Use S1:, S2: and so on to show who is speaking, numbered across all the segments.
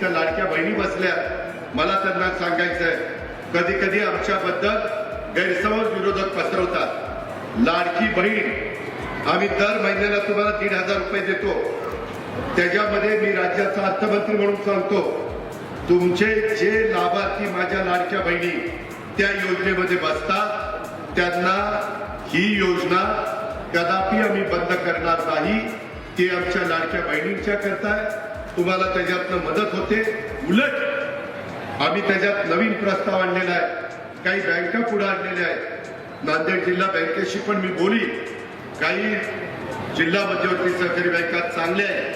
S1: त्या लाडक्या बहिणी बसल्या. मला त्यांना सांगायचं आहे कधी कधी आमच्याबद्दल गैरसमज विरोधक पसरवतात. लाडकी बहीण आम्ही दर महिन्याला तुम्हाला दीड हजार रुपये देतो. त्याच्यामध्ये मी राज्याचा अर्थमंत्री म्हणून सांगतो तुमचे जे लाभार्थी माझ्या लाडक्या बहिणी त्या योजनेमध्ये बसतात त्यांना ही योजना कदापि आम्ही बंद करणार नाही. ती आमच्या लाडक्या बहिणींच्या करताय. तुम्हाला त्याच्यातनं मदत होते. उलट आम्ही त्याच्यात नवीन प्रस्ताव आणलेला आहे. काही बँका पुढे आणलेल्या आहेत. नांदेड जिल्हा बँकेशी पण मी बोली. काही जिल्हा मध्यवर्ती सहकारी बँका चांगल्या आहेत.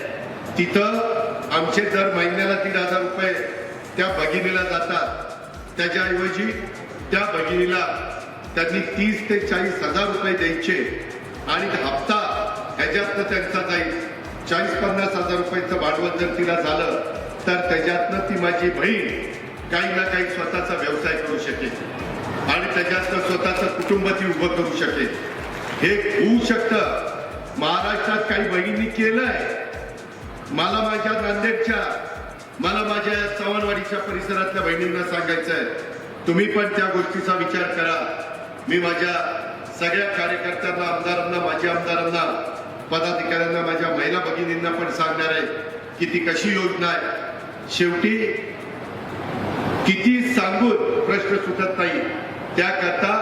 S1: तिथं आमचे दर महिन्याला दीड हजार रुपये त्या भगिनीला जातात. त्याच्याऐवजी त्या भगिनीला त्यांनी तीस ते चाळीस हजार रुपये द्यायचे. आणि हप्ता ह्याच्यातनं त्यांचा जाईल. चाळीस पन्नास हजार रुपयाचं भांडवल जर तिला झालं तर त्याच्यातनं ती माझी बहीण काही ना काही स्वतःचा व्यवसाय करू शकेल. आणि त्याच्यातनं स्वतःचं कुटुंब ती उभं करू शकेल. हे होऊ शकतं. महाराष्ट्रात काही बहिणींनी केलंय. मला माझ्या नांदेडच्या मला माझ्या चव्हाणवाडीच्या परिसरातल्या बहिणींना सांगायचं आहे तुम्ही पण त्या गोष्टीचा विचार करा. मी माझ्या सगळ्या कार्यकर्त्यांना आमदारांना माझ्या आमदारांना पदाधिकाऱ्यांना माझ्या प्रतिनिधींना पण सांगणार आहे की ती कशी योजना आहे. शेवटी किती सांगून प्रश्न सुटत नाही त्याकरता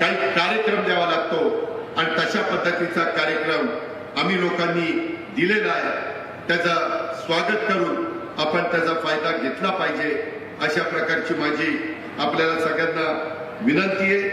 S1: काही कार्यक्रम द्यावा लागतो. आणि तशा पद्धतीचा कार्यक्रम आम्ही लोकांनी दिलेला आहे. त्याचं स्वागत करून आपण त्याचा फायदा घेतला पाहिजे अशा प्रकारची माझी आपल्याला सगळ्यांना विनंती आहे.